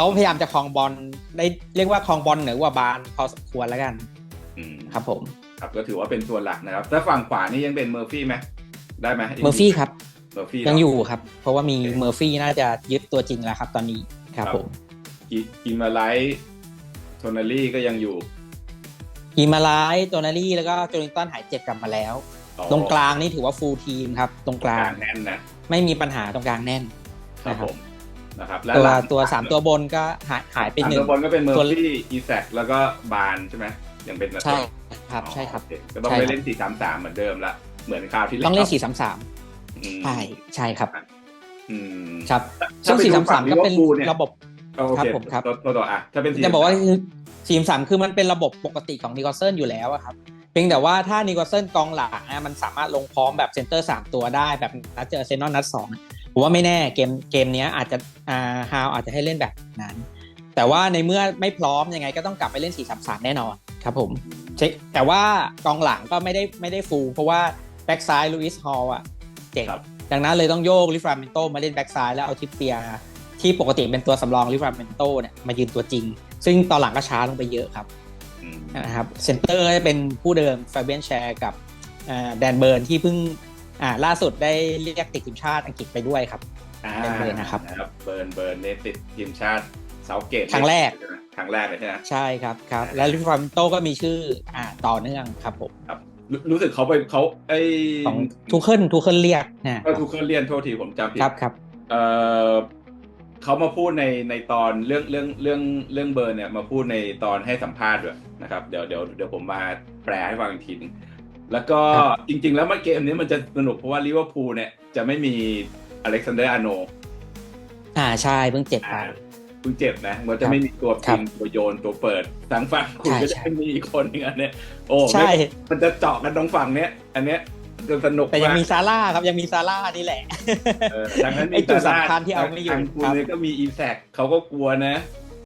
เขาพยายามจะครองบอลได้เรียกว่าครองบอลเหนือกว่าบานพอสมควรแล้วกันอืมครับผม ครับก็ถือว่าเป็นตัวหลักนะครับถ้าฝั่งขวานี่ยังเป็นเมอร์ฟี่ไหมได้ไหมเมอร์ฟี่ครับเมอร์ฟี่ยังเนะอยู่ครับ เพราะว่ามีเมอร์ฟี่น่าจะยึดตัวจริงแล้วครับ ตอนนี้ครับผมกิกิมาไลท์โทนาลี่ก็ยังอยู่กีมาไลท์โจนารี่แล้วก็โจลิงตันหายเจ็บกลับมาแล้วอ๋อตรงกลางนี่ถือว่าฟูลทีมครับ ตรงกกลาลางงแน่นนะไม่มีปัญหาตรงกลางแน่นครับนะครับผม นะครับและตัวหลังตัวสามตัวบนก็หายหายไปสามหนึ่ตังวบนก็เป็นเมอตัว ร์ฟี่อีแซกแล้วก็บานใช่ไหมยังเป็นแบบใช่ครับใช่ครับ โอเก็ต้องใช่ไปครับ เล่นสี่สามสามเหมือนเดิมละเหมือนคราวที่แล้วต้องเล่นสี่สามสามอืมใช่ใช่ครับ อืม ครับถ้าซึ่งไปสี่ดูสามฝั่สามงก็เป็น Liverpool เนี่ย ระบบโอครับเคผมครับ ตัวตัวต่ออะถ้าเป็นจะบอกว่าคือทีมสามคือมันเป็นระบบปกติของนิโคลเซนอยู่แล้วอะครับเพียงแต่ว่าถ้านิโคลเซนกองหลังอะมันสามารถลงพร้อมแบบเซนเตอร์สามตัวได้แบบนัดเจออาร์เซนอลนัดสอง ผมว่าไม่แน่เกมเกมเนี้ยอาจจะอ่าฮาวอาจจะให้เล่นแบบนั้น แต่ว่าในเมื่อไม่พร้อมยังไงก็ต้องกลับไปเล่น 4 3 3 แน่นอนครับผมเช็คแต่ว่ากองหลังก็ไม่ได้ไม่ได้ฟูลเพราะว่าแบ็กซ้ายลูอิสฮอลอะเจ๋งครับดังนั้นเลยต้องโยกลิฟราเมนโตมาเล่นแบ็กซ้ายแล้วเอาทิปเปียร์ที่ปกติเป็นตัวสำรองลิฟราเมนโตเนี่ยมายืนตัวจริง ซึ่งตอนหลังก็ช้าลงไปเยอะครับอืมนะครับเซนเตอร์ก็จะเป็นผู้เดิมฟาเบียนแชร์กับอ่าแดนเบิร์นที่เพิ่ง อ่าล่าสุดได้เรียกติดทีมชาติอังกฤษไปด้วยครับ อ่าเป็นเบิร์นนะครับ เบิร์นเบิร์นเนยติดทีมชาติเซาเกตครั้งแรกครั้งแรกเลยใช่ไหมใช่ครับครับ และลิฟราเมนโตก็มีชื่ออ่าต่อเนื่องครับผมครับรู้รู้สึกเขาไปเขาไอของทูเคิลทูเคิลเรียกนะก็ทูเคิลเลียนโทษทีผมจำผิดครับครับเออเขามาพูดในในตอนเรื่องเรื่องเรื่องเรื่องเบิร์นเนี่ยมาพูดในตอนให้สัมภาษณ์ด้วยนะครับ เดี๋ยวเดี๋ยวเดี๋ยวผมมาแปลให้ฟังอีกทีหนึง แล้วก็จริง ๆ แล้วเมื่อเกมนี้มันจะสนุกเพราะว่าลิเวอร์พูลเนี่ยจะไม่มีอเล็กซานเดอร์อาร์โน อ่าใช่เพิ่งเจ็บไปเพิ่งเจ็บนะมันจะไม่มีตัวครัพิบงตัวโยนตัวเปิดทางฝั่งคุณใช่ก็จะใช่ไม่มีอีกคนหนึงอันเนี้ยโอ้ใช่ไม่มันจะเจาะกันตรงฝั่งเนี้ย อันเนี้ยจะสนุกแต่ยังากมีซาร่าครับยังมีซาร่านี่แหละเออดังนั้นไอ้มีจุดซาร่าสำคัญที่เอาไม่อยู่ทางคุณครับเนี่ยก็มีอีแซกเขาก็กลัวนะ